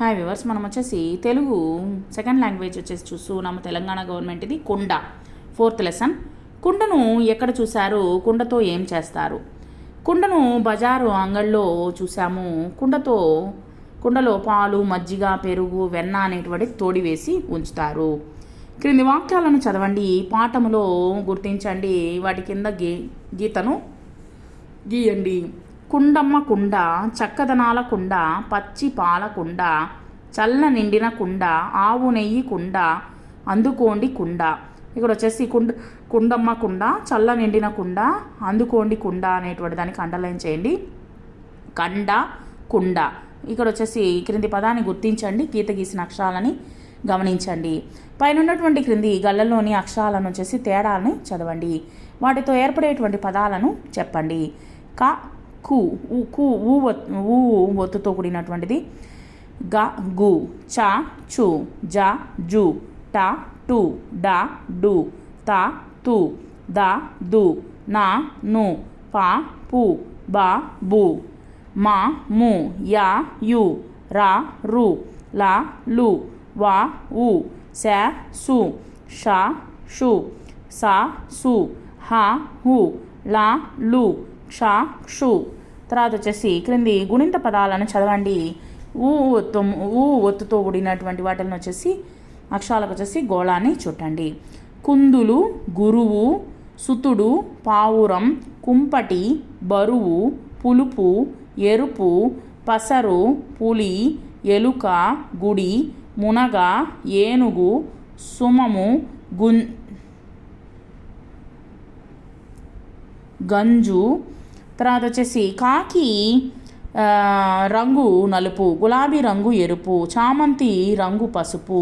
Hi viewers మనం వచ్చేసి Telugu second language వచ్చేసి చూస్తున్నాము తెలంగాణ గవర్నమెంట్ ఇది కుండ. ఫోర్త్ లెసన్ కుండను ఎక్కడ చూశారు? కుండతో ఏం చేస్తారు? కుండను బజారు అంగళ్ళలో చూసాము కుండతో కుండలో పాలు మజ్జిగ పెరుగు వెన్న అనేటువంటి తోడి వేసి ఉంచుతారు. క్రింది వాక్యాలను చదవండి. పాఠములో గుర్తించండి. వాటి కింద గీ గీతను గీయండి. కుండమ్మ కుండ చక్కదనాల కుండ పచ్చి పాల కుండ చల్ల నిండిన కుండ ఆవు నెయ్యి కుండ అందుకోండి కుండ. ఇక్కడ వచ్చేసి కుండ కుండమ్మ కుండ చల్ల నిండిన కుండ అందుకోండి కుండ అనేటువంటి దానికి అండర్లైన్ చేయండి. కండ కుండ. ఇక్కడ వచ్చేసి క్రింది పదాన్ని గుర్తించండి గీత గీసిన అక్షరాలని గమనించండి. పైన ఉన్నటువంటి క్రింది గళ్ళలోని అక్షరాలను వచ్చేసి తేడాలని చదవండి. వాటితో ఏర్పడేటువంటి పదాలను చెప్పండి. క కు ఊ కు ఊ ఊ ఒత్తుతో కూడినటువంటిది. గ గు చ చు జ జు ట టు డ డు త తు ద దు నా ను ప పు బ బు మా ము యా యు రా రు లా లు వా ఉ స సు ష షు సా సు హ హు లా లు క్ష క్షు. తర్వాత వచ్చేసి క్రింది గుణింత పదాలను చదవండి. ఊ ఒత్తు ఊ ఒత్తుతో కూడినటువంటి వాటిని వచ్చేసి అక్షరాలకు వచ్చేసి గోళాన్ని చుట్టండి. కుందులు గురువు సుతుడు పావురం కుంపటి బరువు పులుపు ఎరుపు పసరు పులి ఎలుక గుడి మునగ ఏనుగు సుమము గుం గంజు తర్వాత వచ్చేసి కాకి రంగు నలుపు గులాబీ రంగు ఎరుపు చామంతి రంగు పసుపు.